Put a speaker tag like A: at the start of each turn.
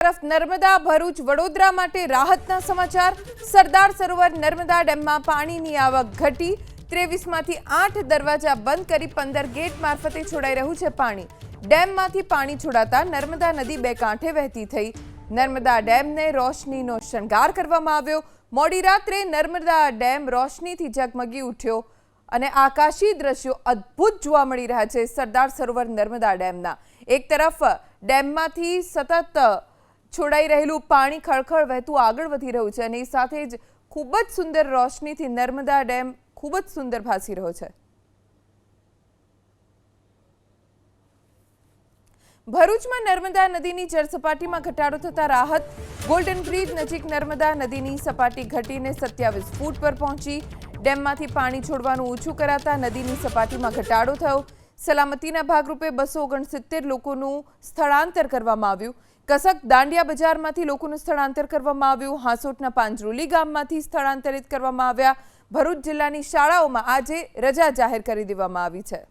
A: તરફ નર્મદા ભરૂચ વડોદરા માટે રાહતના સમાચાર. સરદાર સરોવર નર્મદા ડેમમાં પાણીની આવક ઘટી. ત્રેવીસમાંથી આઠ દરવાજા બંધ કરી પંદર ગેટ મારફતે છોડાઈ રહ્યું છે પાણી. ડેમમાંથી પાણી છોડાતા નર્મદા નદી બે કાંઠે વહેતી થઈ. નર્મદા ડેમને રોશનીનો શણગાર કરવામાં આવ્યો. મોડી રાત્રે નર્મદા ડેમ રોશનીથી ઝગમગી ઉઠ્યો અને આકાશી દ્રશ્યો અદ્ભુત જોવા મળી રહ્યા છે સરદાર સરોવર નર્મદા ડેમના. એક તરફ ડેમમાંથી સતત છોડાઈ રહેલું પાણી ખળખળ વહેતું આગળ વધી રહ્યું છે અને એ સાથે જ ખૂબ જ સુંદર રોશનીથી નર્મદા ડેમ ખૂબ જ સુંદર ભાસી રહ્યો છે. ભરૂચમાં નર્મદા નદીની જળસપાટીમાં ઘટાડો થતા રાહત ગોલ્ડન બ્રિજ નજીક નર્મદા નદીની સપાટી ઘટીને સત્યાવીસ ફૂટ પર પહોંચી ડેમમાંથી પાણી છોડવાનું ઓછું કરાતા નદીની સપાટીમાં ઘટાડો થયો. સલામતીના ભાગરૂપે બસો ઓગણસિત્તેર લોકોનું સ્થળાંતર કરવામાં આવ્યું. કસક દાંડિયા બજારમાંથી લોકોનું સ્થળાંતર કરવામાં આવ્યું. હાંસોટના પાંજરોલી ગામમાંથી સ્થળાંતરિત કરવામાં આવ્યા. ભરૂચ જિલ્લાની શાળાઓમાં આજે રજા જાહેર કરી દેવામાં આવી છે.